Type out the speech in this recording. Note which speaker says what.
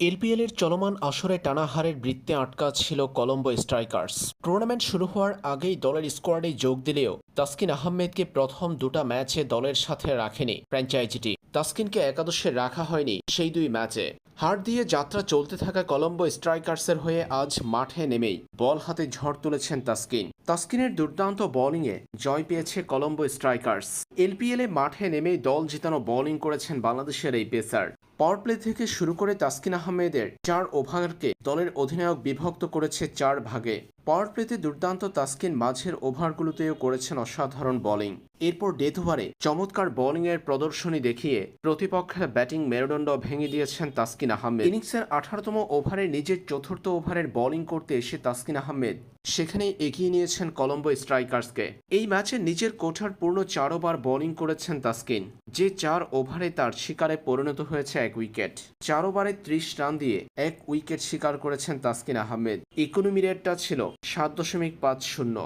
Speaker 1: LPL এর চলমান আসরে টানা হারের বৃত্তে আটকা ছিল কলম্বো স্ট্রাইকার্স। টুর্নামেন্ট শুরু হওয়ার আগেই দলের স্কোয়াডে যোগ দিলেও তাসকিন আহমেদকে প্রথম দুটা ম্যাচে দলের সাথে রাখেনি ফ্র্যাঞ্চাইজিটি তাসকিনকে একাদশে রাখা হয়নি সেই দুই ম্যাচে। হার দিয়ে যাত্রা চলতে থাকা কলম্বো স্ট্রাইকার্সের হয়ে আজ মাঠে নেমেই বল হাতে ঝড় তুলেছেন তাসকিন। তাসকিনের দুর্দান্ত বোলিংয়ে জয় পেয়েছে কলম্বো স্ট্রাইকার্স। এলপিএলে মাঠে নেমেই দল জিতানো বোলিং করেছেন বাংলাদেশের এই পেসার। পাওয়ার প্লে থেকে শুরু করে তাসকিন আহমেদের চার ওভারকে দলের অধিনায়ক বিভক্ত করেছে চার ভাগে। পাওয়ার প্লেতে দুর্দান্ত তাসকিন মাঝের ওভারগুলোতেও করেছেন অসাধারণ বোলিং। এরপর ডেথ ওভারে চমৎকার বোলিংয়ের প্রদর্শনী দেখিয়ে প্রতিপক্ষের ব্যাটিং মেরুদণ্ড ভেঙে দিয়েছেন তাসকিন আহমেদ। ইনিংসের আঠারোতম ওভারে নিজের চতুর্থ ওভারের বোলিং করতে এসে তাসকিন আহমেদ সেখানেই এগিয়ে নিয়েছেন কলম্বো স্ট্রাইকার্সকে। এই ম্যাচে নিজের কোঠার পূর্ণ চার ওভার বোলিং করেছেন তাসকিন, যে চার ওভারে তার শিকারে পরিণত হয়েছে এক উইকেট। চার ওভারে ত্রিশ রান দিয়ে এক উইকেট শিকার করেছেন তাসকিন আহমেদ। ইকোনমি রেটটা ছিল সাত দশমিক পাঁচ শূন্য।